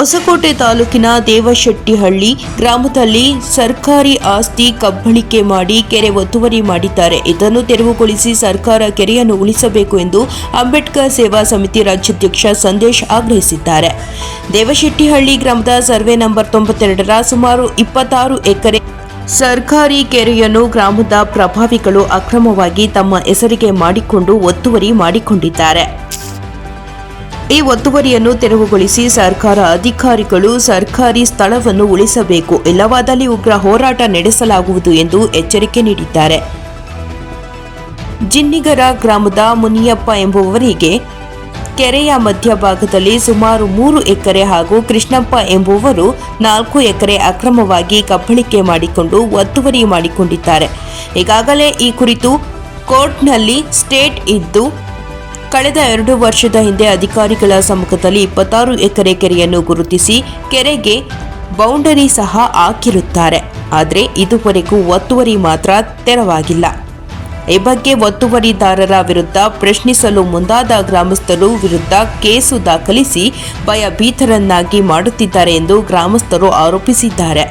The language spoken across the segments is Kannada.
ಹೊಸಕೋಟೆ ತಾಲೂಕಿನ ದೇವಶೆಟ್ಟಿಹಳ್ಳಿ ಗ್ರಾಮದಲ್ಲಿ ಸರ್ಕಾರಿ ಆಸ್ತಿ ಕಬ್ಬಳಿಕೆ ಮಾಡಿ ಕೆರೆ ಒತ್ತುವರಿ ಮಾಡಿದ್ದಾರೆ. ಇದನ್ನು ತೆರವುಗೊಳಿಸಿ ಸರ್ಕಾರ ಕೆರೆಯನ್ನು ಉಳಿಸಬೇಕು ಎಂದು ಅಂಬೇಡ್ಕರ್ ಸೇವಾ ಸಮಿತಿ ರಾಜ್ಯಾಧ್ಯಕ್ಷ ಸಂದೇಶ್ ಆಗ್ರಹಿಸಿದ್ದಾರೆ. ದೇವಶೆಟ್ಟಿಹಳ್ಳಿ ಗ್ರಾಮದ ಸರ್ವೆ ನಂಬರ್ ತೊಂಬತ್ತೆರಡರ ಸುಮಾರು ಇಪ್ಪತ್ತಾರು ಎಕರೆ ಸರ್ಕಾರಿ ಕೆರೆಯನ್ನು ಗ್ರಾಮದ ಪ್ರಭಾವಿಗಳು ಅಕ್ರಮವಾಗಿ ತಮ್ಮ ಹೆಸರಿಗೆ ಮಾಡಿಕೊಂಡು ಒತ್ತುವರಿ ಮಾಡಿಕೊಂಡಿದ್ದಾರೆ. ಈ ಒತ್ತುವರಿಯನ್ನು ತೆರವುಗೊಳಿಸಿ ಸರ್ಕಾರ ಅಧಿಕಾರಿಗಳು ಸರ್ಕಾರಿ ಸ್ಥಳವನ್ನು ಉಳಿಸಬೇಕು. ಇಲ್ಲವಾದಲ್ಲಿ ಉಗ್ರ ಹೋರಾಟ ನಡೆಸಲಾಗುವುದು ಎಂದು ಎಚ್ಚರಿಕೆ ನೀಡಿದ್ದಾರೆ. ಜಿನ್ನಿಗರ ಗ್ರಾಮದ ಮುನಿಯಪ್ಪ ಎಂಬುವವರಿಗೆ ಕೆರೆಯ ಮಧ್ಯಭಾಗದಲ್ಲಿ ಸುಮಾರು ಮೂರು ಎಕರೆ ಹಾಗೂ ಕೃಷ್ಣಪ್ಪ ಎಂಬುವರು ನಾಲ್ಕು ಎಕರೆ ಅಕ್ರಮವಾಗಿ ಕಬ್ಬಳಿಕೆ ಮಾಡಿಕೊಂಡು ಒತ್ತುವರಿ ಮಾಡಿಕೊಂಡಿದ್ದಾರೆ. ಈಗಾಗಲೇ ಈ ಕುರಿತು ಕೋರ್ಟ್ನಲ್ಲಿ ಸ್ಟೇಟ್ ಇದ್ದು ಕಳೆದ ಎರಡು ವರ್ಷದ ಹಿಂದೆ ಅಧಿಕಾರಿಗಳ ಸಮ್ಮುಖದಲ್ಲಿ ಇಪ್ಪತ್ತಾರು ಎಕರೆ ಕೆರೆಯನ್ನು ಗುರುತಿಸಿ ಕೆರೆಗೆ ಬೌಂಡರಿ ಸಹ ಹಾಕಿರುತ್ತಾರೆ. ಆದರೆ ಇದುವರೆಗೂ ಒತ್ತುವರಿ ಮಾತ್ರ ತೆರವಾಗಿಲ್ಲ. ಈ ಬಗ್ಗೆ ಒತ್ತುವರಿದಾರರ ವಿರುದ್ಧ ಪ್ರಶ್ನಿಸಲು ಮುಂದಾದ ಗ್ರಾಮಸ್ಥರು ವಿರುದ್ಧ ಕೇಸು ದಾಖಲಿಸಿ ಭಯಭೀತರನ್ನಾಗಿ ಮಾಡುತ್ತಿದ್ದಾರೆ ಎಂದು ಗ್ರಾಮಸ್ಥರು ಆರೋಪಿಸಿದ್ದಾರೆ.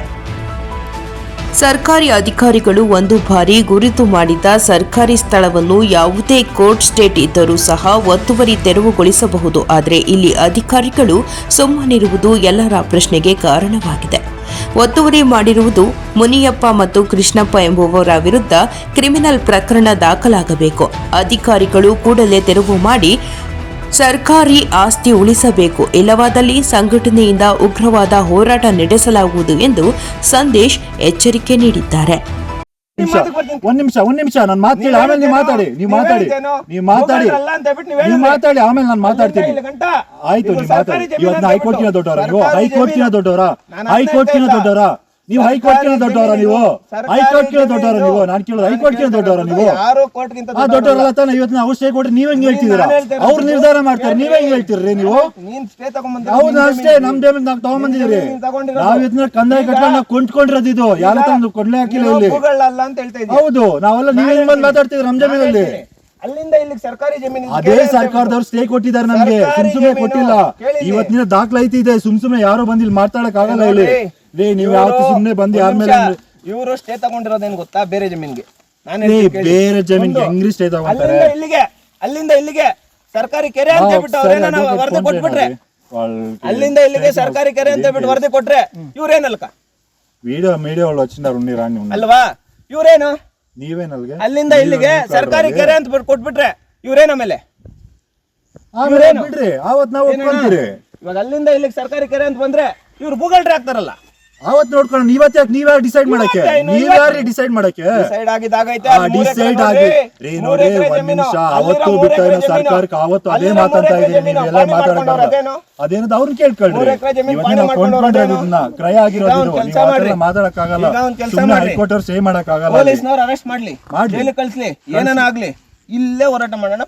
ಸರ್ಕಾರಿ ಅಧಿಕಾರಿಗಳು ಒಂದು ಬಾರಿ ಗುರುತು ಮಾಡಿದ ಸರ್ಕಾರಿ ಸ್ಥಳವನ್ನು ಯಾವುದೇ ಕೋರ್ಟ್ ಸ್ಟೇಟ್ ಇದ್ದರೂ ಸಹ ಒತ್ತುವರಿ ತೆರವುಗೊಳಿಸಬಹುದು. ಆದರೆ ಇಲ್ಲಿ ಅಧಿಕಾರಿಗಳು ಸುಮ್ಮನಿರುವುದು ಎಲ್ಲರ ಪ್ರಶ್ನೆಗೆ ಕಾರಣವಾಗಿದೆ. ಒತ್ತುವರಿ ಮಾಡಿರುವುದು ಮುನಿಯಪ್ಪ ಮತ್ತು ಕೃಷ್ಣಪ್ಪ ಎಂಬುವರ ವಿರುದ್ಧ ಕ್ರಿಮಿನಲ್ ಪ್ರಕರಣ ದಾಖಲಾಗಬೇಕು. ಅಧಿಕಾರಿಗಳು ಕೂಡಲೇ ತೆರವು ಮಾಡಿ ಸರ್ಕಾರಿ ಆಸ್ತಿ ಉಳಿಸಬೇಕು. ಇಲ್ಲವಾದಲ್ಲಿ ಸಂಘಟನೆಯಿಂದ ಉಗ್ರವಾದ ಹೋರಾಟ ನಡೆಸಲಾಗುವುದು ಎಂದು ಸಂದೇಶ್ ಎಚ್ಚರಿಕೆ ನೀಡಿದ್ದಾರೆ. ನಿಮಿಷ ಒಂದ್ ನಿಮಿಷ ಒಂದ್ ನಿಮಿಷ ನಾನು ಮಾತು ಕೇಳಿ ಆಮೇಲೆ ನೀವು ಮಾತಾಡಿ ನೀವು ಮಾತಾಡಿ ನೀವು ಮಾತಾಡಿ ನೀವು ಮಾತಾಡಿ ಆಮೇಲೆ ನಾನು ಮಾತಾಡ್ತೀನಿ. ಆಯ್ತು ನೀವು ಮಾತಾಡಿ. ಇವತ್ತು ಹೈಕೋರ್ಟಿನ ದೊಡ್ಡವರ ನೀವು ಕಿನ ದೊಡ್ಡವರ? ಹೈಕೋರ್ಟಿನ ದೊಡ್ಡವರ? ನೀವು ಹೈಕೋರ್ಟ್ ಕೇಳ ದೊಡ್ಡವರ ನೀವು. ಹೈಕೋರ್ಟ್ ಕೇಳ ದೊಡ್ಡವರ ನೀವು. ನಾನು ಕೇಳೋದು ಹೈಕೋರ್ಟಿನ ದೊಡ್ಡವರ ನೀವು. ಆ ದೊಡ್ಡವರಲ್ಲ ತಾನೆ ಇವತ್ತು ನಾವು ಸ್ಟೇ ಕೊಟ್ರೆ ನೀವ್ ಹೆಂಗ್ ಹೇಳ್ತಿದ್ದೀರಾ ಅವ್ರು ನಿರ್ಧಾರ ಮಾಡ್ತಾರೆ. ನೀವ್ ಹೆಂಗ್ ಹೇಳ್ತೀರಿ ನೀವು? ಸ್ಟೇ ಹೌದು ಅಷ್ಟೇ ನಮ್ ಡೇಮೇಜ್ ನಾವು ತಗೊಂಬಂದಿದ್ದೀರಿ. ನಾವ್ ಇದನ್ನ ಕಂದಾಯ ಕಟ್ಕೊಂಡು ನಾವು ಕೊಂಡ್ಕೊಂಡಿರೋದು ಇದು. ಯಾರ ತಂದು ಕೊಡ್ಲೆ ಹಾಕಿಲ್ಲ ಇಲ್ಲಿ? ಹೌದು ನಾವೆಲ್ಲ ನೀವ್ ಹೆಂಗ್ ಬಂದ್ ಮಾತಾಡ್ತಿದ್ರಿ ನಮ್ ಜಮೀನಲ್ಲಿ? ಅಲ್ಲಿಂದ ಇಲ್ಲಿಗೆ ಸರ್ಕಾರಿ ಜಮೀನು ಅದೇ ಸರ್ಕಾರದವ್ರು ಸ್ಟೇ ಕೊಟ್ಟಿದ್ದಾರೆ ನಮ್ಗೆ. ಸುಮ್ ಸುಮ್ನೆ ಕೊಟ್ಟಿಲ್ಲ. ಇವತ್ತಿನ ದಾಖಲಾತಿ ಇದೆ. ಸುಮ್ ಸುಮ್ನೆ ಯಾರು ಬಂದಿಲ್ಲ ಇಲ್ಲಿ ಮಾತಾಡಕ್ ಆಗಲ್ಲ ಇಲ್ಲಿ. ರೇ ನೀವ್ ಯಾವತ್ತು ಸುಮ್ನೆ ಬಂದ್ ಯಾರ ಮೇಲೆ ಇವರು ಸ್ಟೇ ತಗೊಂಡಿರೋದೇನ್ ಗೊತ್ತಾ ಬೇರೆ ಜಮೀನ್ಗೆ ನಾನು ರೇ, ಬೇರೆ ಜಮೀನ್ಗೆ ಹೆಂಗ್ರಿ ಸ್ಟೇ ತಗೊಂತಾರೆ ಅಲ್ಲಿಂದ ಇಲ್ಲಿಗೆ ಅಲ್ಲಿಂದ ಇಲ್ಲಿಗೆ ಸರ್ಕಾರಿ ಕೆರೆ ಅಂತ ಹೇಳ್ಬಿಟ್ಟು ಅವ್ರೇನ ವರದಿ ಕೊಟ್ಬಿಟ್ರೆ ಅಲ್ಲಿಂದ ಇಲ್ಲಿಗೆ ಸರ್ಕಾರಿ ಕೆರೆ ಅಂತ ಹೇಳ್ಬಿಟ್ಟು ವರದಿ ಕೊಟ್ರೆ ಇವ್ರೇನಲ್ಕ వీడియో మీడియా వాళ్ళు వచ్చినారు ఉండి రాని ఉన్నారు ಅಲ್ವಾ ಇವ್ರೇನು నీవేనల్గే ಅಲ್ಲಿಂದ ಇಲ್ಲಿಗೆ ಸರ್ಕಾರಿ ಕೆರೆ ಅಂತ ಬಿಟ್ಟು ಕೊಟ್ಬಿಟ್ರೆ ಇವ್ರೇನ ಮೇಲೆ ಆಮೇಲೆ ಬಿಡ್ರಿ ಅವತ್ ನಾವು ಒಪ್ಕೊಂತೀರಿ ಇವಾಗ ಅಲ್ಲಿಂದ ಇಲ್ಲಿಗೆ ಸರ್ಕಾರಿ ಕೆರೆ ಅಂತ ಬಂದ್ರೆ ಇವ್ರು ಭೂಗಳ್ರಿ ಆಗ್ತಾರಲ್ಲ ಅವತ್ ನೋಡ್ಕೊಂಡು ಇವತ್ತು ಯಾಕೆ ನೀವ್ ಯಾರು ಡಿಸೈಡ್ ಮಾಡಕ್ಕೆ? ನೀವ್ ಯಾರು ಡಿಸೈಡ್ ಮಾಡಕ್ಕೆ? ಡಿಸೈಡ್ ಆಗಿ ರೀ ನೋಡಿ ಒಂದ್ ನಿಮಿಷ. ಅವತ್ತು ಬಿಟ್ಟ ಸರ್ಕಾರಕ್ಕೆ ಅವತ್ತು ಅದೇ ಮಾತಾಡ್ತಾ ಇದೀನಿ ನೀವ್ ನೀವೆಲ್ಲ ಅದೇನು? ಅದೇನದು ಅವ್ರನ್ನ ಕೇಳ್ಕೊಳ್ರಿ. ಕೊಂಡ್ಕೊಂಡ್ರೆ ಎಕ್ರೆ ಜಮೀನು ಇವತ್ತು ಪಾಣಿ ನಾವು ಮಾಡ್ಕೊಂಡವ್ರು ಇದನ್ನ ಕ್ರಯ ಆಗಿರೋದು ಈಗ ಇದು. ಒಂದ್ ನೀವು ಕೆಲ್ಸ ಆ ಥರ ಮಾಡ್ರಿ. ಮಾತಾಡಕ್ಕಾಗಲ್ಲ. ಈಗ ಒಂದ್ ಸುಮ್ಮನೆ ಹೈಕೋರ್ಟ್ ಅವ್ರು ಸೇವ್ ಮಾಡಕ್ಕಾಗಲ್ಲ ಅಲ್ಲಿ. ಪೊಲೀಸ್ನವ್ರು ಅರೆಸ್ಟ್ ಮಾಡ್ಲಿ. ಮಾಡ್ಲಿ. ಕಳ್ಸ್ಲಿ. ಏನೇನ ಆಗ್ಲಿ ಇಲ್ಲೇ ಹೋರಾಟ ಮಾಡೋಣ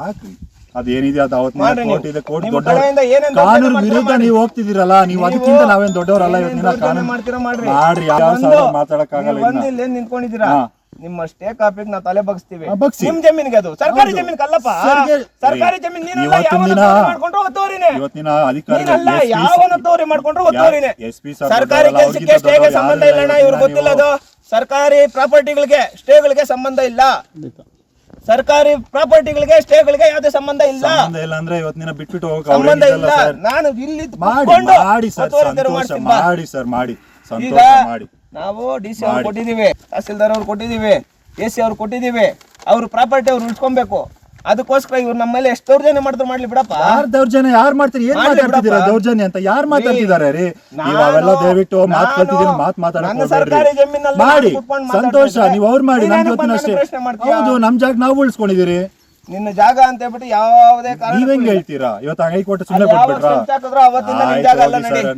ಹಾಕ್ರಿ. ಅದೇನಿದೆ ಅದು ಅವತ್ತು. ಕೋರ್ಟ್ ಇದೆ ಕೋರ್ಟ್ ದೊಡ್ಡ ಕಾನೂನು ವಿರುದ್ಧ ನೀವು ಹೋಗ್ತಿದ್ದೀರಲ್ಲ ನೀವು ಅದಕ್ಕಿಂತ ನಾವೇನ್ ದೊಡ್ಡವರಲ್ಲ ಇವತ್ತಿನ ಕಾನೂನು ಮಾಡ್ರಿ. ಯಾವ ಮಾತಾಡಕ್ಕಾಗಲ್ಲ ಇಲ್ಲಿ ನಿಂತ್ಕೊಂಡಿದ್ದೀರಾ? ನಿಮ್ಮ ಸ್ಟೇ ಕಾಪಿಗೆ ನಾವು ತಲೆ ಬಗ್ಸ್ತೀವಿ. ನಿಮ್ ಜಮೀನ್ಗೆ ಅದು. ಸರ್ಕಾರಿ. ಜಮೀನ್ ಕಲ್ಲಪ್ಪ ಸರ್ಕಾರಿ ಜಮೀನ್ ಇವತ್ತಿನ ಯಾವನ ದಿನ- ತೋರಿ ಮಾಡ್ಕೊಂಡ್ರು ಒತ್ತುವರಿನೇ. ಇವತ್ತಿನ ಅಧಿಕಾರಿ ನೀನಲ್ಲ ಯಾವನ ತೋರಿ ಮಾಡ್ಕೊಂಡ್ರು ಒತ್ತೋರಿನೇ ಸರ್ಕಾರಿ ಕೆಲಸಕ್ಕೆ ಸ್ಟೇಗೆ ಸಂಬಂಧ ಇಲ್ಲ ಅಣ್ಣ ಇಲ್ಲ ಇವ್ರು ಗೊತ್ತಿಲ್ಲ ಅದು. ಸರ್ಕಾರಿ ಪ್ರಾಪರ್ಟಿಗಳಿಗೆ ಸ್ಟೇಗಳಿಗೆ ಸಂಬಂಧ ಇಲ್ಲ. ಸರ್ಕಾರಿ ಪ್ರಾಪರ್ಟಿಗಳಿಗೆ ಸ್ಟೇಗಳಿಗೆ ಯಾವ್ದೇ ಸಂಬಂಧ ಇಲ್ಲ. ಸಂಬಂಧ ಇಲ್ಲ ಅಂದ್ರೆ ಇವತ್ತಿನ ಬಿಟ್ಬಿಟ್ಟು ಹೋಗಕ್ ಸಂಬಂಧ ಇಲ್ಲ. ಸರ್. ನಾನು ಇಲ್ಲಿ ಮಾಡಿ ಕೂತ್ಕೊಂಡು ಮಾಡಿ ಸರ್ ಒತ್ತುವರಿ ತೆರವು ಸಂತೋಷ ಮಾಡ್ತೀನಿ ಬಾ. ಮಾಡಿ ಸರ್ ಮಾಡಿ. ಈಗ ಸಂತೋಷ ಮಾಡಿ. ನಾವು ಡಿ ಸಿ ಅವ್ರು ಕೊಟ್ಟಿದೀವಿ ತಹಸೀಲ್ದಾರ್ ಅವ್ರು ಕೊಟ್ಟಿದೀವಿ ಎ ಸಿ ಅವ್ರು ಕೊಟ್ಟಿದೀವಿ ಅವ್ರ ಪ್ರಾಪರ್ಟಿ ಅವ್ರು ಉಳ್ಸ್ಕೊಬೇಕು. ಅದಕ್ಕೋಸ್ಕರ ಇವ್ರು ನಮ್ಮ ಮೇಲೆ ಎಷ್ಟು ದೌರ್ಜನ್ಯ ಮಾಡಿದ್ರು ಮಾಡ್ಲಿ ಬಿಡಪ್ಪ. ಯಾರ್ ದೌರ್ಜನ್ಯ? ಯಾರ್ ಮಾಡ್ತೀರಿ? ಏನ್ ಮಾಡ್ಲಿ ಮಾತಾಡ್ತಿದ್ದೀರಾ? ಬಿಡಪ್ಪ. ದೌರ್ಜನ್ಯ ಅಂತ ಯಾರ್ ಮಾತಾಡ್ತಿದ್ದಾರೆ ರೀ? ನೀವು ಅವೆಲ್ಲ ದಯವಿಟ್ಟು ಮಾತ್ ಕಲ್ತಿದ್ದೀನಿ ಮಾತ್ ನನ್ನ ಸರ್ಕಾರಿ ಜಮೀನಲ್ಲಿ ಮಾಡಿ. ಕೂತ್ಕೊಂಡು ಸಂತೋಷ ನೀವ್ ನೀವು ಅವ್ರು ಮಾಡಿ ನಮ್ ಜೊತೆ ಅಷ್ಟೇ ಪ್ರಶ್ನೆ ಮಾಡ್ತೀಯಾ? ಹೌದು ನಮ್ ಜಾಗ ನಾವು ಉಳಿಸ್ಕೊಂಡಿದೀರಿ. ನಿನ್ನ ಜಾಗ ಅಂತ ಹೇಳ್ಬಿಟ್ಟು ಯಾವುದೇ ಕಾರಣ ನೀವ್ ಹೆಂಗ್ ಹೇಳ್ತೀರಾ? ಇವತ್ತು ಹೈಕೋರ್ಟ್ ಸುಮ್ಮನೆ ಅಲ್ಲಿ ಯಾವ ಕೊಟ್ಬಿಟ್ರಾ?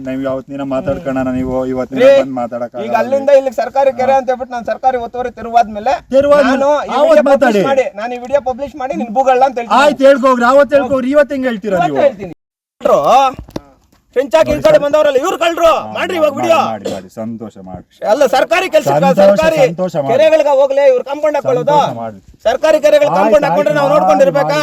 ನೀವು ಯಾವತ್ತಿನ ಮಾತಾಡ್ಕೊಳ್ಳೋಣ ನೀವು. ಬಂದ್ ಮಾತಾಡಕ್ ಈಗ ಅಲ್ಲಿಂದ ಇಲ್ಲಿ ಸರ್ಕಾರಿ ಕೆರೆ ಅಂತ ಹೇಳ್ಬಿಟ್ಟು ನಾನು ಸರ್ಕಾರಿ ಒತ್ತುವರಿ ತಿರುವಾದ್ಮೇಲೆ ನಾನು ಈ ವಿಡಿಯೋ ಪಬ್ಲಿಷ್ ಮಾತಾಡಿ. ಮಾಡಿ ನಾನು ಈ ವಿಡಿಯೋ ಪಬ್ಲಿಷ್ ಮಾಡಿ ನಿನ್ ಭೂಗಳನ್ನ ಅಂತ ಹೇಳ್ತೀನಿ. ಆಯ್ತು ಹೇಳ್ಕೋಗ್ರಿ ಅವತ್ತು ಹೇಳ್ಕೋಗ್ರಿ ಇವತ್ತು ಹೆಂಗ್ ಹೇಳ್ತೀರಾ ನೀವು? ಹೇಳ್ತೀನಿ. ಹಾಕಿ ಈ ಕಡೆ ಬಂದವರಲ್ಲ ಇವ್ರು ಕಳ್ರು. ಮಾಡ್ರಿ ಇವಾಗ ವಿಡಿಯೋ. ಮಾಡಿ ಮಾಡಿ. ಸಂತೋಷ ಮಾಡಿ. ಅಲ್ಲ ಸರ್ಕಾರಿ ಕೆಲಸ ಸಂತೋಷ, ಸರ್ಕಾರಿ ಸಂತೋಷ ಮಾಡಿ. ಕೆರೆಗಳಿಗೆ ಹೋಗ್ಲಿ ಇವ್ರು ಕಾಂಪೌಂಡ್ ಹಾಕೊಳ್ಳೋದು. ಸಂತೋಷ ಮಾಡಿ. ಸರ್ಕಾರಿ ಕೆರೆಗಳು ಕಾಂಪೌಂಡ್ ಹಾಕೊಂಡ್ರೆ ನಾವು ನೋಡ್ಕೊಂಡಿರ್ಬೇಕಾ?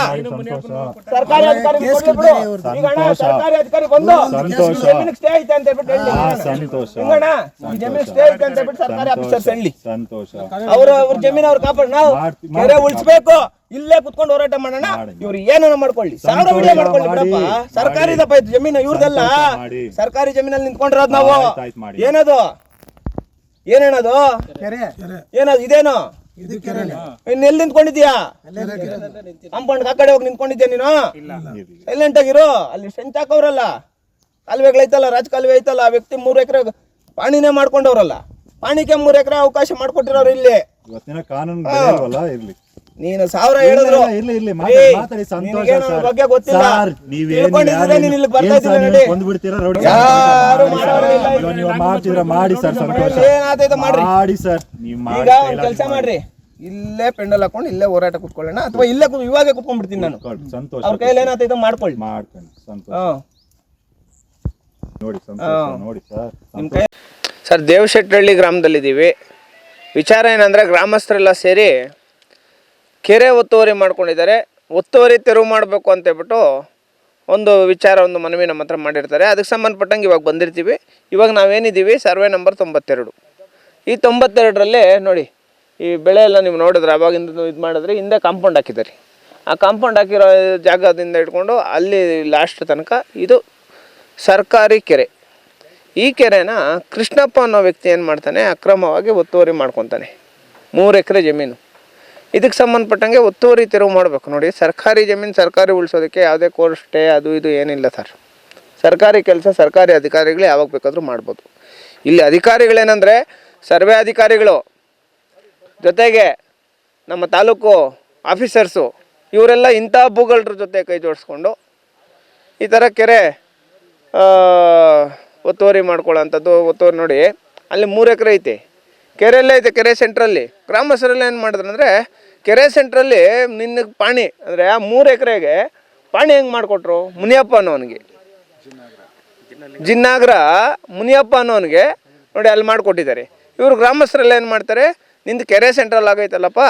ಸರ್ಕಾರಿ ಅಧಿಕಾರಿ ಕೊಡ್ಲಿ ಬಿಡು. ಈಗ ಅಣ್ಣ, ಸಂತೋಷ. ಸರ್ಕಾರಿ ಅಧಿಕಾರಿ ಬಂದು ಸಂತೋಷ. ಜಮೀನಿಗೆ ಸ್ಟೇ ಐತೆ ಅಂತ ಹೇಳ್ಬಿಟ್ಟು ಹೇಳಿ. ಹಾ, ಸಂತೋಷ. ಹಿಂಗಣ್ಣ ಈ ಜಮೀನು ಸ್ಟೇ ಐತೆ ಅಂತ ಹೇಳ್ಬಿಟ್ಟು ಸರ್ಕಾರಿ ಆಫೀಸರ್ಸ್ ಹೇಳಿ. ಸಂತೋಷ. ಅವ್ರ ಅವ್ರ ಜಮೀನ್ ಅವ್ರ ಕಾಪಾಡ್ ನಾವು ಮಾಡ್ತಿ- ಕೆರೆ ಮಾಡ್ತಿ- ಉಳಿಸ್ಬೇಕು. ಇಲ್ಲೇ ಕುತ್ಕೊಂಡು ಹೋರಾಟ ಮಾಡೋಣ. ಮಾಡಿ. ಇವ್ರು ಏನನ್ನ ಮಾಡ್ಕೊಳ್ಳಿ. ಸಾವಿರ ವಿಡಿಯೋ ಮಾಡ್ಕೊಳ್ಳಿ ಬಿಡಪ್ಪ. ಬಿಡಪ್ಪ ಸರ್ಕಾರಿದಪ್ಪ ಇದು ಜಮೀನು ಇವ್ರದಲ್ಲ. ಸರ್ಕಾರಿ ಜಮೀನಲ್ಲಿ ನಿಂತ್ಕೊಂಡಿರೋದು ನಾವು. ಏನದು? ಏನೇನದು? ಏನದು? ಇದೇನು? ಇನ್ನ ಎಲ್ಲಿ ನಿಂತ್ಕೊಂಡಿದ್ಯಾ ಕಾಂಪೌಂಡ್ ಆ ಕಡೆ ಹೋಗಿ ನಿಂತ್ಕೊಂಡಿದ್ಯಾ ನೀನು. ಸೈಲೆಂಟ್ ಆಗಿರು. ಅಲ್ಲಿ ಸೆಂಚ್ ಹಾಕವ್ರಲ್ಲ. ಕಾಲುವೆಗಳೈತಲ್ಲ ರಾಜ ಕಾಲುವೆ ಐತಲ್ಲ ಆ ವ್ಯಕ್ತಿ ಮೂರು ಎಕರೆ ಪಾಣಿನೇ ಮಾಡ್ಕೊಂಡವ್ರಲ್ಲ. ಪಾಣಿಗೆ ಮೂರು ಎಕರೆ ಅವಕಾಶ ಮಾಡ್ಕೊಟ್ಟಿರೋರು ಇಲ್ಲಿ. ಇವತ್ತಿನ ಕಾನೂನು ಬೆಲೆ ಇಲ್ವಲ್ಲ ಇರ್ಲಿ ನೀನು ಸಾವಿರ ಇಲ್ಲ, ಹೇಳಿದ್ರು. ಇಲ್ಲ, ಇರ್ಲಿ, ಇರ್ಲಿ, ಮಾತಾಡಿ, ಮಾತಾಡಿ, ಸಂತೋಷ ಸರ್. ಬಗ್ಗೆ ಗೊತ್ತಿಲ್ಲ. ಸರ್, ನೀವೇನು ತಿಳ್ಕೊಂಡಿದ್ರೆ ಯಾರೇನು- ನೀನು ಇಲ್ಲಿ ಬರ್ತಾ ಇದ್ದೀರ ನೋಡಿ. ಕೊಂದ್ಬಿಡ್ತೀರಾ ರೌಡಿ ಯಾರು ಮಾಡಿ ಸರ್. ನೀವು ಮಾಡ್ತಿದ್ರ ಮಾಡಿ ಸರ್ ಸಂತೋಷ. ಏನಾದೈತೆ ಮಾಡ್ರಿ? ಮಾಡಿ ಸರ್ ನೀವು ಮಾಡಿ ಈಗ ಒಂದ್ ಕೆಲಸ ಮಾಡ್ರಿ. ಇಲ್ಲೇ ಪೆಂಡಲ್ ಹಾಕೊಂಡು ಇಲ್ಲೇ ಹೋರಾಟ ಕುತ್ಕೊಳ್ಳೋಣ. ಅಥವಾ ಇಲ್ಲೇ ಕು- ಇವಾಗೆ ಕುತ್ಕೊಂಡ್ಬಿಡ್ತೀನಿ ನಾನು. ಸಂತೋಷ ಅವ್ರ ಕೈಯಲ್ಲಿ ಏನಾಗ್ತೈತೆ ಮಾಡ್ಕೊಳ್ಳಿ. ಮಾಡ್ತೇನೆ ಸಂತೋಷ. ನೋಡಿ ಸಂತೋಷ ನೋಡಿ ಸರ್ ನಿಮ್ಮ ಕೈ ಸರ್ ದೇವಶೆಟ್ಟಹಳ್ಳಿ ಗ್ರಾಮದಲ್ಲಿದ್ದೀವಿ. ವಿಚಾರ ಏನಂದ್ರೆ ಗ್ರಾಮಸ್ಥರೆಲ್ಲ ಸೇರಿ ಕೆರೆ ಒತ್ತುವರಿ ಮಾಡ್ಕೊಂಡಿದ್ದಾರೆ. ಒತ್ತುವರಿ ತೆರವು ಮಾಡಬೇಕು ಅಂತ ಹೇಳ್ಬಿಟ್ಟು ಒಂದು ವಿಚಾರ ಒಂದು ಮನವಿ ನಮ್ಮ ಹತ್ರ ಮಾಡಿರ್ತಾರೆ. ಅದಕ್ಕೆ ಸಂಬಂಧಪಟ್ಟಂಗೆ ಇವಾಗ ಬಂದಿರ್ತೀವಿ. ಇವಾಗ ನಾವೇನಿದ್ದೀವಿ? ಸರ್ವೆ ನಂಬರ್ ತೊಂಬತ್ತೆರಡು. ಈ ತೊಂಬತ್ತೆರಡರಲ್ಲಿ ನೋಡಿ, ಈ ಬೆಳೆ ಎಲ್ಲ ನೀವು ನೋಡಿದ್ರೆ ಅವಾಗಿಂದ ಇದು ಮಾಡಿದ್ರೆ ಹಿಂದೆ ಕಾಂಪೌಂಡ್ ಹಾಕಿದ್ದಾರೆ. ಆ ಕಾಂಪೌಂಡ್ ಹಾಕಿರೋ ಜಾಗದಿಂದ ಇಟ್ಕೊಂಡು ಅಲ್ಲಿ ಲಾಸ್ಟ್ ತನಕ ಇದು ಸರ್ಕಾರಿ ಕೆರೆ. ಈ ಕೆರೆನ ಕೃಷ್ಣಪ್ಪ ಅನ್ನೋ ವ್ಯಕ್ತಿ ಏನು ಮಾಡ್ತಾನೆ? ಅಕ್ರಮವಾಗಿ ಒತ್ತುವರಿ ಮಾಡ್ಕೊತಾನೆ. ಮೂರು ಎಕರೆ ಜಮೀನು. ಇದಕ್ಕೆ ಸಂಬಂಧಪಟ್ಟಂಗೆ ಒತ್ತುವರಿ ತೆರವು ಮಾಡಬೇಕು. ನೋಡಿ, ಸರ್ಕಾರಿ ಜಮೀನು ಸರ್ಕಾರಿ ಉಳಿಸೋದಕ್ಕೆ ಯಾವುದೇ ಕೋರ್ಟ್ ಸ್ಟೇ ಅದು ಇದು ಏನಿಲ್ಲ ಸರ್ ಸರ್ಕಾರಿ ಕೆಲಸ, ಸರ್ಕಾರಿ ಅಧಿಕಾರಿಗಳು ಯಾವಾಗ ಬೇಕಾದರೂ ಮಾಡ್ಬೋದು. ಇಲ್ಲಿ ಅಧಿಕಾರಿಗಳೇನೆಂದರೆ ಸರ್ವೆ ಅಧಿಕಾರಿಗಳು, ಜೊತೆಗೆ ನಮ್ಮ ತಾಲೂಕು ಆಫೀಸರ್ಸು ಇವರೆಲ್ಲ ಇಂಥ ಭೂಗಳ್ರ ಜೊತೆ ಕೈ ಜೋಡಿಸ್ಕೊಂಡು ಈ ಥರ ಕೆರೆ ಒತ್ತುವರಿ ಮಾಡ್ಕೊಳ್ಳೋಂಥದ್ದು, ಒತ್ತುವರಿ ನೋಡಿ, ಅಲ್ಲಿ ಮೂರು ಎಕರೆ ಐತಿ. ಕೆರೆಯಲ್ಲೇ ಐತೆ, ಕೆರೆ ಸೆಂಟ್ರಲ್ಲಿ ಗ್ರಾಮಸ್ಥರಲ್ಲಿ ಏನು ಮಾಡಿದ್ರು ಅಂದರೆ ಕೆರೆ ಸೆಂಟ್ರಲ್ಲಿ ನಿನ್ನ ಪಾಣಿ, ಅಂದರೆ ಆ ಮೂರು ಎಕರೆಗೆ ಪಾಣಿ ಹೆಂಗೆ ಮಾಡಿಕೊಟ್ರು? ಮುನಿಯಪ್ಪ ಅನ್ನೋನಿಗೆ. ಜಿನ್ನಾಗ್ರ ಮುನಿಯಪ್ಪ ಅನ್ನೋನಿಗೆ ನೋಡಿ ಅಲ್ಲಿ ಮಾಡಿಕೊಟ್ಟಿದ್ದಾರೆ. ಇವರು ಗ್ರಾಮಸ್ಥರೆಲ್ಲ ಏನು ಮಾಡ್ತಾರೆ? ನಿಂದು ಕೆರೆ ಸೆಂಟ್ರಲ್ಲಿ ಆಗೈತಲ್ಲಪ್ಪ,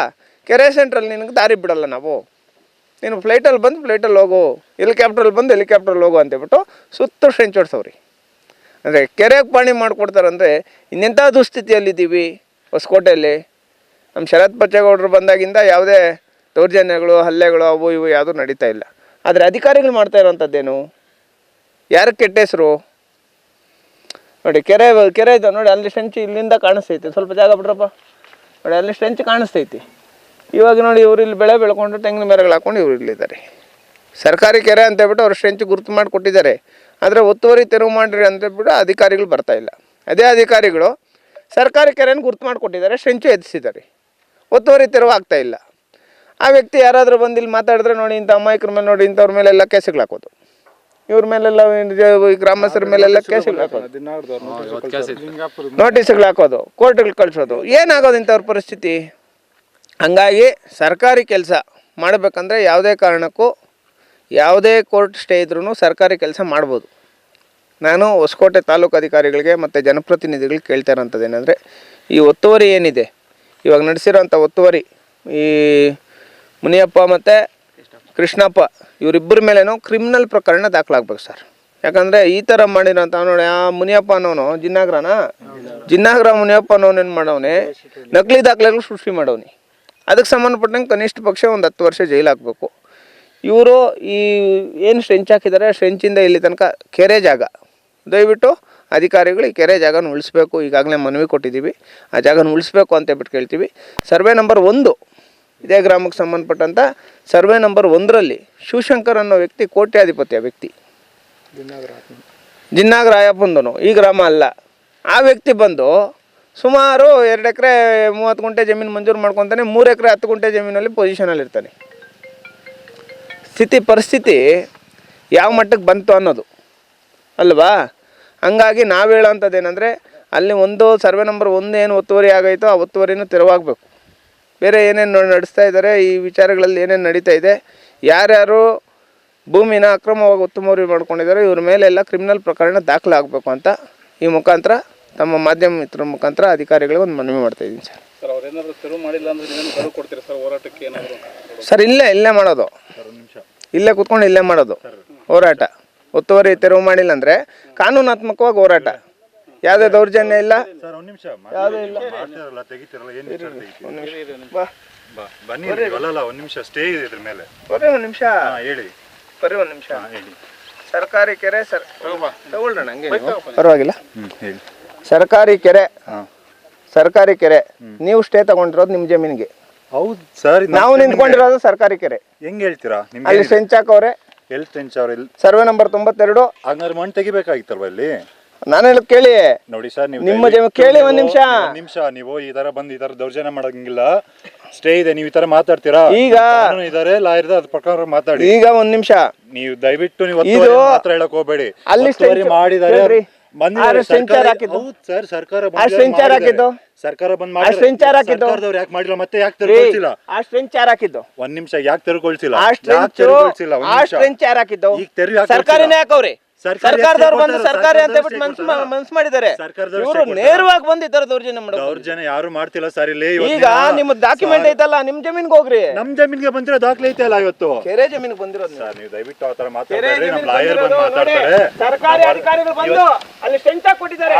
ಕೆರೆ ಸೆಂಟ್ರಲ್ಲಿ ನಿನಗೆ ದಾರಿ ಬಿಡಲ್ಲ ನಾವು. ನೀನು ಫ್ಲೈಟಲ್ಲಿ ಬಂದು ಫ್ಲೈಟಲ್ಲಿ ಹೋಗು ಹೆಲಿಕಾಪ್ಟ್ರಲ್ಲಿ ಬಂದು ಹೆಲಿಕಾಪ್ಟ್ರಲ್ಲಿ ಹೋಗು ಅಂತೇಳ್ಬಿಟ್ಟು ಸುತ್ತ ಟ್ರೆಂಚ್ ಹೊಡ್ಸವ್ರಿ. ಅಂದರೆ ಕೆರೆಗೆ ಪಾಣಿ ಮಾಡಿಕೊಡ್ತಾರಂದರೆ ಇನ್ನೆಂಥ ದುಸ್ಥಿತಿಯಲ್ಲಿದ್ದೀವಿ ಹೊಸಕೋಟೆಯಲ್ಲಿ? ನಮ್ಮ ಶರತ್ ಬಚ್ಚೇಗೌಡರು ಬಂದಾಗಿಂದ ಯಾವುದೇ ದೌರ್ಜನ್ಯಗಳು, ಹಲ್ಲೆಗಳು ಅವು ಇವು ಯಾವುದೂ ನಡೀತಾ ಇಲ್ಲ. ಆದರೆ ಅಧಿಕಾರಿಗಳು ಮಾಡ್ತಾ ಇರೋವಂಥದ್ದೇನು ಯಾರು ಕೆಟ್ಟ ಹೆಸರು? ನೋಡಿ, ಕೆರೆ ಕೆರೆ ಇದೆ. ನೋಡಿ, ಅಲ್ಲಿ ಸ್ಟೆಂಚ್ ಇಲ್ಲಿಂದ ಕಾಣಿಸ್ತೈತಿ. ಸ್ವಲ್ಪ ಜಾಗ ಬಿಡ್ರಪ್ಪ. ನೋಡಿ, ಅಲ್ಲಿ ಸ್ಟ್ರೆಂಚ್ ಕಾಣಿಸ್ತೈತಿ. ಇವಾಗ ನೋಡಿ, ಇವರು ಇಲ್ಲಿ ಬೆಳೆ ಬೆಳ್ಕೊಂಡು ತೆಂಗಿನ ಮರಗಳು ಹಾಕೊಂಡು ಇವರು ಇಲ್ಲಿದ್ದಾರೆ. ಸರ್ಕಾರಿ ಕೆರೆ ಅಂತ ಹೇಳ್ಬಿಟ್ಟು ಅವ್ರು ಸ್ಟ್ರೆಂಚ್ ಗುರುತು ಮಾಡಿ ಕೊಟ್ಟಿದ್ದಾರೆ. ಆದರೆ ಒತ್ತುವರಿ ತೆರವು ಮಾಡಿರಿ ಅಂತ ಹೇಳ್ಬಿಟ್ಟು ಅಧಿಕಾರಿಗಳು ಬರ್ತಾ ಇಲ್ಲ. ಅದೇ ಅಧಿಕಾರಿಗಳು ಸರ್ಕಾರಿ ಕೆರೆಯನ್ನು ಗುರುತು ಮಾಡಿಕೊಟ್ಟಿದ್ದಾರೆ ಸ್ಟ್ರೆಂಚು ಎತ್ತಿಸಿದ್ದಾರೆ ಒತ್ತುವರಿ ತೆರವು ಆಗ್ತಾ ಇಲ್ಲ. ಆ ವ್ಯಕ್ತಿ ಯಾರಾದರೂ ಬಂದು ಇಲ್ಲಿ ಮಾತಾಡಿದ್ರೆ ನೋಡಿ ಇಂಥ ಅಮಾಯಕರ ಮೇಲೆ ನೋಡಿ ಇಂಥವ್ರ ಮೇಲೆಲ್ಲ ಕೇಸುಗಳು ಹಾಕೋದು ಇವ್ರ ಮೇಲೆಲ್ಲ ಈ ಗ್ರಾಮಸ್ಥರ ಮೇಲೆಲ್ಲ ಕೇಸುಗಳು ಹಾಕೋದು ನೋಟಿಸ್ಗಳು ಹಾಕೋದು ಕೋರ್ಟ್ಗಳು ಕಳಿಸೋದು. ಏನಾಗೋದು ಇಂಥವ್ರ ಪರಿಸ್ಥಿತಿ? ಹಂಗಾಗಿ ಸರ್ಕಾರಿ ಕೆಲಸ ಮಾಡಬೇಕಂದ್ರೆ ಯಾವುದೇ ಕಾರಣಕ್ಕೂ ಯಾವುದೇ ಕೋರ್ಟ್ ಸ್ಟೇ ಇದ್ರೂ ಸರ್ಕಾರಿ ಕೆಲಸ ಮಾಡ್ಬೋದು. ನಾನು ಹೊಸಕೋಟೆ ತಾಲೂಕು ಅಧಿಕಾರಿಗಳಿಗೆ ಮತ್ತು ಜನಪ್ರತಿನಿಧಿಗಳಿಗೆ ಕೇಳ್ತಾ ಇರೋಂಥದ್ದು ಏನಂದರೆ ಈ ಒತ್ತುವರಿ ಏನಿದೆ? ಇವಾಗ ನಡೆಸಿರೋಂಥ ಒತ್ತುವರಿ ಈ ಮುನಿಯಪ್ಪ ಮತ್ತು ಕೃಷ್ಣಪ್ಪ ಇವರಿಬ್ಬರ ಮೇಲೇನೋ ಕ್ರಿಮಿನಲ್ ಪ್ರಕರಣ ದಾಖಲಾಗಬೇಕು ಸರ್. ಯಾಕಂದರೆ ಈ ಥರ ಮಾಡಿರೋಂಥ ನೋಡಿ ಆ ಮುನಿಯಪ್ಪ ಅನ್ನೋನು ಜಿನ್ನಾಗ್ರನ? ಜಿನ್ನಾಗ್ರ ಮುನಿಯಪ್ಪ ಅನ್ನೋನು ಏನು ಮಾಡವನೆ? ನಕಲಿ ದಾಖಲೆಗಳು ಸೃಷ್ಟಿ ಮಾಡವನಿ. ಅದಕ್ಕೆ ಸಂಬಂಧಪಟ್ಟಂಗೆ ಕನಿಷ್ಠ ಪಕ್ಷ ಒಂದು ಹತ್ತು ವರ್ಷ ಜೈಲು ಹಾಕಬೇಕು. ಇವರು ಈ ಏನು ಸ್ಟ್ರೆಂಚ್ ಹಾಕಿದ್ದಾರೆ ಸ್ಟ್ರೆಂಚಿಂದ ಇಲ್ಲಿ ತನಕ ಕೆರೆ ಜಾಗ. ದಯವಿಟ್ಟು ಅಧಿಕಾರಿಗಳು ಈ ಕೆರೆ ಜಾಗನ ಉಳಿಸ್ಬೇಕು, ಈಗಾಗಲೇ ಮನವಿ ಕೊಟ್ಟಿದ್ದೀವಿ. ಆ ಜಾಗನ ಉಳಿಸ್ಬೇಕು ಅಂತ ಹೇಳ್ಬಿಟ್ಟು ಕೇಳ್ತೀವಿ. ಸರ್ವೆ ನಂಬರ್ ಒಂದು, ಇದೇ ಗ್ರಾಮಕ್ಕೆ ಸಂಬಂಧಪಟ್ಟಂಥ ಸರ್ವೆ ನಂಬರ್ ಒಂದರಲ್ಲಿ ಶಿವಶಂಕರ್ ಅನ್ನೋ ವ್ಯಕ್ತಿ ಕೋಟ್ಯಾಧಿಪತಿ ವ್ಯಕ್ತಿ. ಜಿನ್ನಾಗ ರಾಯಪ್ಪಂದನು ಈ ಗ್ರಾಮ ಅಲ್ಲ. ಆ ವ್ಯಕ್ತಿ ಬಂದು ಸುಮಾರು ಎರಡು ಎಕರೆ ಮೂವತ್ತು ಗುಂಟೆ ಜಮೀನು ಮಂಜೂರು ಮಾಡ್ಕೊತಾನೆ, ಮೂರು ಎಕರೆ ಹತ್ತು ಗುಂಟೆ ಜಮೀನಲ್ಲಿ ಪೊಸಿಷನಲ್ಲಿ ಇರ್ತಾನೆ. ಸ್ಥಿತಿ, ಪರಿಸ್ಥಿತಿ ಯಾವ ಮಟ್ಟಕ್ಕೆ ಬಂತು ಅನ್ನೋದು. ಅಲ್ವಾ? ಹಂಗಾಗಿ ನಾವು ಹೇಳೋಂಥದ್ದು ಏನಂದರೆ ಅಲ್ಲಿ ಒಂದು ಸರ್ವೆ ನಂಬರ್ ಒಂದು ಏನು ಒತ್ತುವರಿ ಆಗೈತೋ ಆ ಒತ್ತುವರಿನೂ ತೆರವಾಗಬೇಕು. ಬೇರೆ ಏನೇನು ನಡೆಸ್ತಾ ಇದ್ದಾರೆ ಈ ವಿಚಾರಗಳಲ್ಲಿ ಏನೇನು ನಡೀತಾ ಇದೆ ಯಾರ್ಯಾರು ಭೂಮಿನ ಅಕ್ರಮವಾಗಿ ಒತ್ತುಮರಿ ಮಾಡ್ಕೊಂಡಿದ್ದಾರೆ ಇವ್ರ ಮೇಲೆ ಎಲ್ಲ ಕ್ರಿಮಿನಲ್ ಪ್ರಕರಣ ದಾಖಲಾಗಬೇಕು ಅಂತ ಈ ಮುಖಾಂತರ ತಮ್ಮ ಮಾಧ್ಯಮ ಮಿತ್ರರ ಮುಖಾಂತರ ಅಧಿಕಾರಿಗಳಿಗೆ ಒಂದು ಮನವಿ ಮಾಡ್ತಾ ಇದ್ದೀನಿ ಸರ್. ಸರ್ ಇಲ್ಲ ತೆರವು ಮಾಡಿಲ್ಲ ಅಂದ್ರೆ ನೀವೇನು ಗಡುವು ಸರ್? ಹೋರಾಟಕ್ಕೆ ಏನಾದ್ರು? ಸರ್ ಇಲ್ಲೇ ಇಲ್ಲೇ ಮಾಡೋದು. ಇಲ್ಲೇ ಕುತ್ಕೊಂಡು ಇಲ್ಲೇ ಮಾಡೋದು. ಹೋರಾಟ. ಒತ್ತುವರಿ ತೆರವು ಮಾಡಿಲ್ಲ ಅಂದ್ರೆ ಕಾನೂನಾತ್ಮಕವಾಗಿ ಹೋರಾಟ. ಯಾವುದೇ ದೌರ್ಜನ್ಯ ಇಲ್ಲ. ಸರ್ ಒಂದ್ ನಿಮಿಷ ಮಾಡ್ತಿರಲ್ಲ ತೆಗಿತಿರಲ್ಲ ಏನ್ ವಿಚಾರ ತೆಗಿತೀರಿ? ಬಾ, ಬನ್ನಿ ಇಲ್ಲಿ, ಅಲ್ಲಲ್ಲ ಒಂದ್ ನಿಮಿಷ ಸ್ಟೇ ಇದೆ ಇದ್ರ ಮೇಲೆ. ಬರೀ ಒಂದು ನಿಮಿಷ. ಹಾ ಹೇಳಿ. ಬರೀ ಒಂದು ನಿಮಿಷ. ಹಾ ಹೇಳಿ. ಸರ್ಕಾರಿ ಕೆರೆ ಸರ್ ತಗೊಳ್ಳೋಣ ಹಂಗೆ. ಪರವಾಗಿಲ್ಲ. ಹೇಳಿ. ಸರ್ಕಾರಿ ಕೆರೆ. ಹಾ. ಸರ್ಕಾರಿ ಕೆರೆ. ನೀವು ಸ್ಟೇ ತಗೊಂಡಿರೋದು ನಿಮ್ಮ ಜಮೀನಿಗೆ. ಹೌದು ಸರ್ ನಾವು ನಿಂತ್ಕೊಂಡಿರೋದು ಸರ್ಕಾರಿ ಕೆರೆ. ಹೆಂಗ್ ಹೇಳ್ತೀರಾ? ನಿಮ್ಗೆ ಅಲ್ಲಿ ಸೆಂಚಾಕ್ ಹಾಕವ್ರೆ ಎಲ್ ಟೆನ್ಸ್ ಅವ್ರ ಎಲ್ ಸರ್ವೆ ನಂಬರ್ ತೊಂಬತ್ತೆರಡು. ಹಂಗಾದ್ರೆ ಮಣ್ಣು ತೆಗಿಬೇಕಾಗಿತ್ತಲ್ವ ಇಲ್ಲಿ? ನಾನು ಹೇಳೋದು ಕೇಳಿ. ನೋಡಿ ಸರ್ ನೀವು ನಿಮ್ಮ ಜನ- ಕೇಳಿ ಒಂದ್ ನಿಮಿಷ. ನಿಮಿಷ ನೀವು ಈ ತರ ಬಂದು ಈ ತರ ದೌರ್ಜನ್ಯ ಮಾಡಂಗಿಲ್ಲ. ಸ್ಟೇ ಇದೆ ನೀವು ಈ ತರ ಮಾತಾಡ್ತೀರಾ? ಈಗ- ಕಾನೂನು ಇದಾರೆ ಲಾಯರ್ ಅದ್ರ ಪ್ರಕಾರ ಮಾತಾಡಿ. ಈಗ ಒಂದ್ ನಿಮಿಷ. ನೀವು ದಯವಿಟ್ಟು ನೀವು ಇದು- ಮಾತ್ರ ಹೇಳಕ್ ಹೋಗ್ಬೇಡಿ. ಅಲ್ಲಿ ಮಾಡಿದಾರೆ. ಬಂದಿದ್ದಾರೆ ಆರು ಸೆಂಚರ್ ಸರ್ಕಾರ- ಹಾಕಿದ್ದು. ಹೌದು ಸರ್ ಸರ್ಕಾರ ಆ ಬಂದಿದ್ದಾರೆ, ಸೆಂಚರ್ ಮಾಡಿದ್ದಾರೆ. ಹಾಕಿದ್ದು. ಸರ್ಕಾರ ಬಂದ್ ಆ ಸೆಂಚರ್ ಹಾಕಿದ್ದು. ಸರ್ಕಾರದವ್ರು ಯಾಕೆ ಮಾಡಿಲ್ಲ ಮತ್ತೆ ಯಾಕೆ ತೆರವುಗೊಳಿಸಿಲ್ಲ ಆ ಸ್ಟ್ರೆಂಚ್ ಯಾರು ಹಾಕಿದ್ದು. ಒಂದ್ ನಿಮಿಷ ಯಾಕೆ ತೆರವುಗೊಳಿಸಿಲ್ಲ ಆ ಯಾಕೆ ಸ್ಟ್ರೆಂಚ್ ತೆರವುಗೊಳಿಸಿಲ್ಲ ಒಂದ್ ಆ ನಿಮಿಷ. ಸ್ಟ್ರೆಂಚ್ ಯಾರು ಹಾಕಿದ್ದು. ಈಗ ಸರ್ಕಾರಿನೇ ಹಾಕವ್ರಿ ಸರ್ಕಾರದವ್ರು ಬಂದು ಸರ್ಕಾರ ಅಂತ ಹೇಳ್ಬಿಟ್ಟು ಮನ್ಸು. ಮನ್ಸು ಮಾಡಿದ್ದಾರೆ. ಇವರು ನೇರವಾಗಿ ಬಂದು ಈ ತರ ದೌರ್ಜನ್ಯ ಮಾಡೋದು ದೌರ್ಜನ್ಯ ಯಾರು ಮಾಡ್ತಿಲ್ಲ ಸರ್ ಇಲ್ಲಿ ಈಗ ನಿಮ್ಮ ಡಾಕ್ಯುಮೆಂಟ್ ಐತಲ್ಲ ನಿಮ್ ಜಮೀನ್ಗೆ ಹೋಗ್ರಿ. ನಮ್ ಜಮೀನ್ಗೆ ಬಂದಿರೋ ದಾಖಲೆ ಐತೆ ಅಲ್ಲ ಇವತ್ತು? ಕೆರೆ ಜಮೀನಿಗೆ ಬಂದಿರೋದು. ಸರ್ ನೀವು ದಯವಿಟ್ಟು ಆತರ ಮಾತಾಡ್ತಾರೆ ನಮ್ ಲಾಯರ್ ಬಂದು ಮಾತಾಡ್ತಾರೆ. ಸರ್ಕಾರಿ ಅಧಿಕಾರಿಗಳು ಬಂದು ಅಲ್ಲಿ ಸ್ಟೆಂಟ್ ಕೊಟ್ಟಿದ್ದಾರೆ